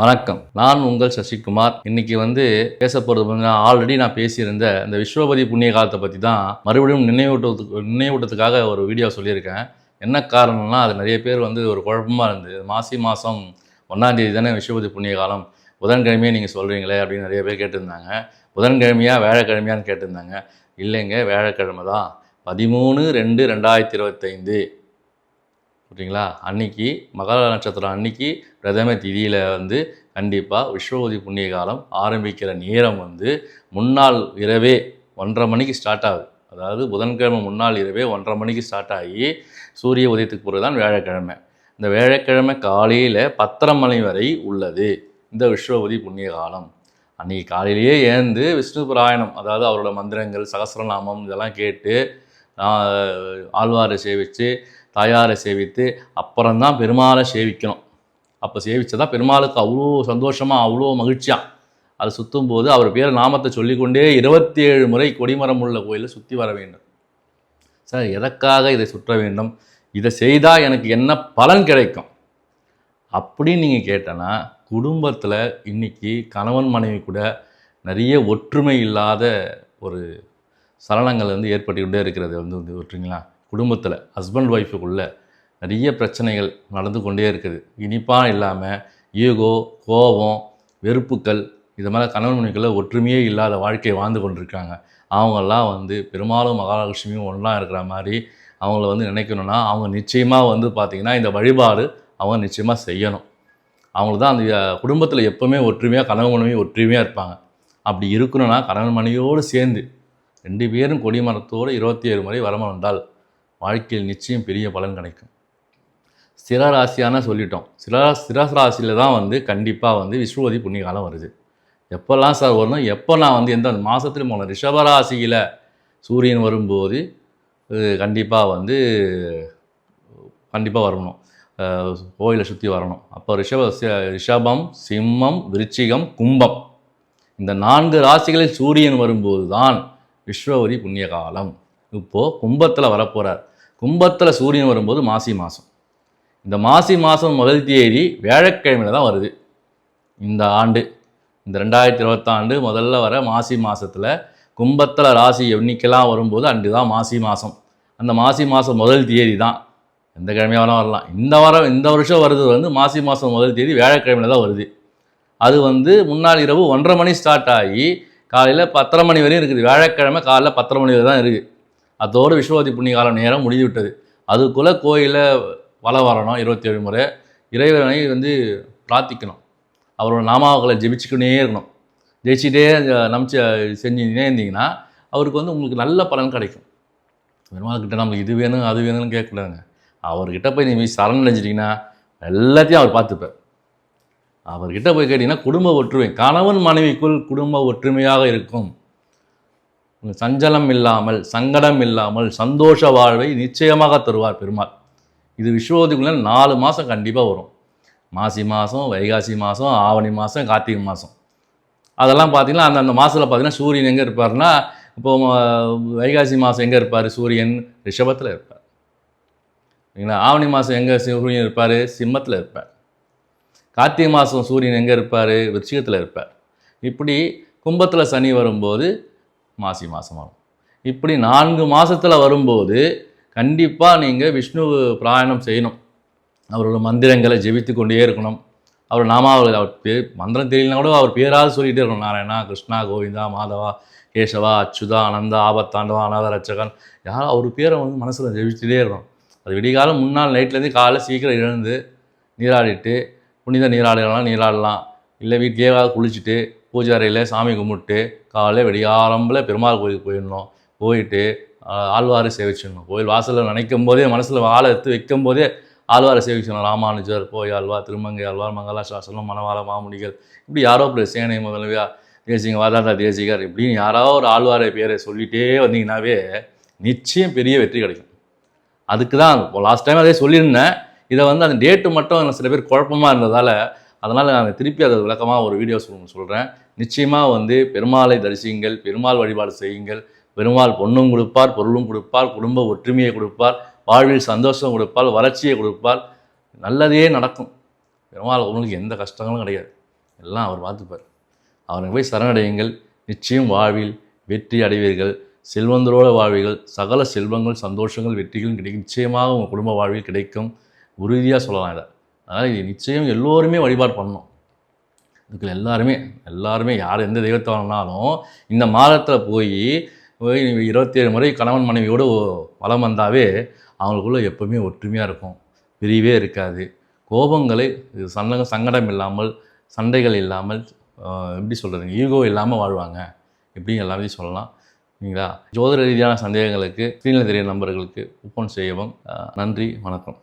வணக்கம். நான் உங்கள் சசிகுமார். இன்னைக்கு வந்து பேச போகிறது ஆல்ரெடி நான் பேசியிருந்த இந்த விஸ்வபதி புண்ணிய காலத்தை பற்றி தான் மறுபடியும் நினைவூட்டத்துக்கு நினைவூட்டத்துக்காக ஒரு வீடியோ சொல்லியிருக்கேன். என்ன காரணம்னா அது நிறைய பேர் வந்து ஒரு குழப்பமாக இருந்தது. மாசி மாதம் ஒன்றாந்தேதி தானே விஸ்வபதி புண்ணிய காலம். புதன்கிழமையே நீங்கள் சொல்கிறீங்களே அப்படின்னு நிறைய பேர் கேட்டிருந்தாங்க. புதன்கிழமையா வேலைக்கிழமையான்னு கேட்டிருந்தாங்க. இல்லைங்க வேலைக்கிழமை தான் பதிமூணு ரெண்டு ரெண்டாயிரத்தி இருபத்தைந்து. ஓகேங்களா? அன்னைக்கு மகர நட்சத்திரம் அன்னைக்கு பிரதம திதியில் வந்து கண்டிப்பாக விஸ்வபதி புண்ணிய காலம் ஆரம்பிக்கிற நேரம் வந்து முன்னாள் இரவே ஒன்றரை மணிக்கு ஸ்டார்ட் ஆகுது. அதாவது புதன்கிழமை முன்னாள் இரவே ஒன்றரை மணிக்கு ஸ்டார்ட் ஆகி சூரிய உதயத்துக்கு பிறகு தான் வியாழக்கிழமை. இந்த வியாழக்கிழமை காலையில் பத்தரை மணி வரை உள்ளது இந்த விஸ்வபதி புண்ணிய காலம் அன்றைக்கி காலையிலேயே ஏந்து விஷ்ணு புராயணம் அதாவது அவரோட மந்திரங்கள் சகஸ்ரநாமம் இதெல்லாம் கேட்டு ஆழ்வாரை சேவித்து தாயாரை சேவித்து அப்புறம்தான் பெருமாளை சேவிக்கணும். அப்போ சேவிச்சதா பெருமாளுக்கு அவ்வளோ சந்தோஷமாக அவ்வளோ மகிழ்ச்சியாக அதை சுற்றும் போது அவர் பேர் நாமத்தை சொல்லிக்கொண்டே இருபத்தி ஏழு முறை கொடிமரம் உள்ள கோயிலில் சுற்றி வர வேண்டும். சார் எதற்காக இதை சுற்ற வேண்டும்? இதை செய்தால் எனக்கு என்ன பலன் கிடைக்கும்? அப்படின்னு நீங்கள் கேட்டனா குடும்பத்தில் இன்றைக்கி கணவன் மனைவி கூட நிறைய ஒற்றுமை இல்லாத ஒரு சலனங்கள் வந்து ஏற்பட்டுக்கிட்டே இருக்கிறது வந்து வந்து விட்டுறீங்களா குடும்பத்தில் ஹஸ்பண்ட் ஒய்ஃபுக்குள்ள நிறைய பிரச்சனைகள் நடந்து கொண்டே இருக்குது. இனிப்பாக இல்லாமல் ஈகோ கோபம் வெறுப்புக்கள் இது மாதிரி கணவன் மனைவிக்குள்ள ஒற்றுமையே இல்லாத வாழ்க்கையை வாழ்ந்து கொண்டிருக்காங்க. அவங்கெல்லாம் வந்து பெருமாளும் மகாலட்சுமியும் ஒன்றா இருக்கிற மாதிரி அவங்கள வந்து நினைக்கணும்னா அவங்க நிச்சயமாக வந்து பார்த்திங்கன்னா இந்த வழிபாடு அவங்க நிச்சயமாக செய்யணும். அவங்கள தான் அந்த குடும்பத்தில் எப்போவுமே ஒற்றுமையாக கணவன் மனைவி ஒற்றுமையாக இருப்பாங்க. அப்படி இருக்கணும்னா கணவன் மனைவியோடு சேர்ந்து ரெண்டு பேரும் கொடிமரத்தோடு இருபத்தி ஏழு முறை வரம வந்தால் வாழ்க்கையில் நிச்சயம் பெரிய பலன் கிடைக்கும். ஸ்திர சொல்லிட்டோம். சிரா ஸ்திர தான் வந்து கண்டிப்பாக வந்து விஸ்வதி புண்ணிய காலம் வருது. எப்போல்லாம் சார் வரணும்? எப்போ நான் வந்து எந்த மாதத்துல போன ரிஷபராசியில் சூரியன் வரும்போது கண்டிப்பாக வந்து கண்டிப்பாக வரணும். கோயிலை சுற்றி வரணும். அப்போ ரிஷப ரிஷபம் சிம்மம் விருச்சிகம் கும்பம். இந்த நான்கு ராசிகளில் சூரியன் வரும்போது தான் விஸ்வவரி புண்ணிய காலம் இப்போது கும்பத்தில் வரப்போகிறார் கும்பத்தில் சூரியன் வரும்போது மாசி மாதம் இந்த மாசி மாதம் முதல் தேதி வியாழக்கிழமையில தான் வருது. இந்த ஆண்டு இந்த ரெண்டாயிரத்தி இருபத்தாண்டு முதல்ல வர மாசி மாதத்தில் கும்பத்தில் ராசி எண்ணிக்கைலாம் வரும்போது அன்று தான் மாசி மாதம் அந்த மாசி மாதம் முதல் தேதி தான். எந்த கிழமையாக வரலாம். இந்த வாரம் இந்த வருஷம் வருது வந்து மாசி மாதம் முதல் தேதி வியாழக்கிழமையில தான் வருது. அது வந்து முன்னாள் இரவு ஒன்றரை மணி ஸ்டார்ட் ஆகி காலையில் பத்தரை மணி வரையும் இருக்குது. வியாழக்கிழமை காலைல பத்தரை மணி வரை தான் இருக்குது அதோடு விஸ்வவதி புண்ணிய காலம் நேரம் முடிந்து விட்டது அதுக்குள்ளே கோயிலில் வலம் வரணும் இருபத்தி ஏழு முறை. இறைவனை வந்து பிரார்த்திக்கணும். அவரோட நாமாக்களை ஜெபிச்சுக்கிட்டே இருக்கணும். ஜெயிச்சிட்டே நம்பிச்சு செஞ்சுட்டே இருந்தீங்கன்னா அவருக்கு வந்து உங்களுக்கு நல்ல பலன் கிடைக்கும். பெருமாள்கிட்ட நம்மளுக்கு இது வேணும் அது வேணும்னு கேட்கக்கூடாதுங்க. அவர்கிட்ட போய் நீங்கள் சரண் அடைஞ்சிட்டிங்கன்னா எல்லாத்தையும் அவர் பார்த்துப்பார். அவர்கிட்ட போய் கேட்டிங்கன்னா குடும்ப ஒற்றுமை. கணவன் மனைவிக்குள் குடும்ப ஒற்றுமையாக இருக்கும். சஞ்சலம் இல்லாமல் சங்கடம் இல்லாமல் சந்தோஷ வாழ்வை நிச்சயமாக தருவார் பெருமாள். இது விஸ்வவதிக்குள்ள நாலு மாதம் கண்டிப்பாக வரும். மாசி மாதம் வைகாசி மாதம் ஆவணி மாதம் கார்த்திகை மாதம் அதெல்லாம் பார்த்தீங்கன்னா அந்த அந்த மாதத்தில் பார்த்திங்கன்னா சூரியன் எங்கே இருப்பார்னா இப்போ வைகாசி மாதம் எங்கே இருப்பார்? சூரியன் ரிஷபத்தில் இருப்பார். சரிங்களா? ஆவணி மாதம் எங்கே சூரியன் இருப்பார்? சிம்மத்தில் இருப்பார். கார்த்திகை மாதம் சூரியன் எங்கே இருப்பார்? விருச்சிகத்தில் இருப்பார். இப்படி கும்பத்தில் சனி வரும்போது மாசி மாதம் வரும். இப்படி நான்கு மாதத்தில் வரும்போது கண்டிப்பாக நீங்கள் விஷ்ணு பிராயணம் செய்யணும். அவரோட மந்திரங்களை ஜெபித்து கொண்டே இருக்கணும். அவர் நாமாவளி அவர் பேர் மந்திரம் தெரியலனா கூட அவர் பேராவது சொல்லிகிட்டே இருக்கணும். நாராயணா கிருஷ்ணா கோவிந்தா மாதவா கேசவா அச்சுதா ஆனந்தா ஆபத்தாண்டவா அநாத ரட்சகன் யார் அவர் பேரை வந்து மனசில் ஜெபிச்சுட்டே இருக்கணும். அது விடிகாலம் முன்னாள் நைட்லேருந்து காலைல சீக்கிரம் எழுந்து நீராடிட்டு புனித நீராடலாம் நீராடலாம். இல்லை வீட்லேயே குளிச்சுட்டு பூஜை அறையில் சாமி கும்பிட்டு காலையில் வெடியாரம்பில் பெருமாள் கோயிலுக்கு போயிடணும். போயிட்டு ஆழ்வாரை சேவிச்சிடணும். கோயில் வாசலில் நினைக்கும் போதே மனசில் ஆளை எடுத்து வைக்கும் போதே ஆழ்வாரை சேவிக்கணும் ராமானுஜர் போய் ஆழ்வார் திருமங்கை ஆழ்வார் மங்களா சாசனம் மணவாள மாமுனிகள் இப்படி யாரோ ஒரு சேனை முதல்வியா தேசிங்க வாதாதா தேசிகர் இப்படின்னு யாரோ ஒரு ஆழ்வாரை பேரை சொல்லிகிட்டே வந்தீங்கன்னாவே நிச்சயம் பெரிய வெற்றி கிடைக்கும். அதுக்கு தான் லாஸ்ட் டைம் அதே சொல்லியிருந்தேன். இதை வந்து அந்த டேட்டு மட்டும் எனக்கு சில பேர் குழப்பமாக இருந்ததால் அதனால் நான் திருப்பி அதை விளக்கமாக ஒரு வீடியோ சொல் சொல்கிறேன் நிச்சயமாக வந்து பெருமாளை தரிசியுங்கள் பெருமாள் வழிபாடு செய்யுங்கள். பெருமாள் பொண்ணும் கொடுப்பார் பொருளும் கொடுப்பார் குடும்ப ஒற்றுமையை கொடுப்பார் வாழ்வில் சந்தோஷம் கொடுப்பார் வளர்ச்சியை கொடுப்பார். நல்லதே நடக்கும். பெருமாள் உங்களுக்கு எந்த கஷ்டங்களும் கிடையாது. எல்லாம் அவர் பார்த்துப்பார். அவருக்கு போய் சரணடையுங்கள். நிச்சயம் வாழ்வில் வெற்றி அடைவீர்கள். செல்வந்தரோட வாழ்வீர்கள். சகல செல்வங்கள் சந்தோஷங்கள் வெற்றிகளும் கிடைக்கும். நிச்சயமாக உங்கள் குடும்ப வாழ்வில் கிடைக்கும். உறுதியாக சொல்லலாம் இதை. அதனால் இது நிச்சயம் எல்லோருமே வழிபாடு பண்ணணும். இதுக்கு எல்லாருமே எல்லாருமே யார் எந்த தெய்வத்தை வேணாலும் இந்த மாதத்தில் போய் இருபத்தேழு முறை கணவன் மனைவியோடு வளம் வந்தாவே அவங்களுக்குள்ளே எப்போவுமே ஒற்றுமையாக இருக்கும். பிரிவே இருக்காது. கோபங்களை இது சண்டை சங்கடம் இல்லாமல் சண்டைகள் இல்லாமல் எப்படி சொல்கிறது ஈகோ இல்லாமல் வாழ்வாங்க. எப்படி எல்லாமே சொல்லலாம். சரிங்களா? ஜோதிட ரீதியான சந்தேகங்களுக்கு ஸ்க்ரீனில் தெரிய நம்பர்களுக்கு ஓப்பன் செய்யவும் நன்றி வணக்கம்.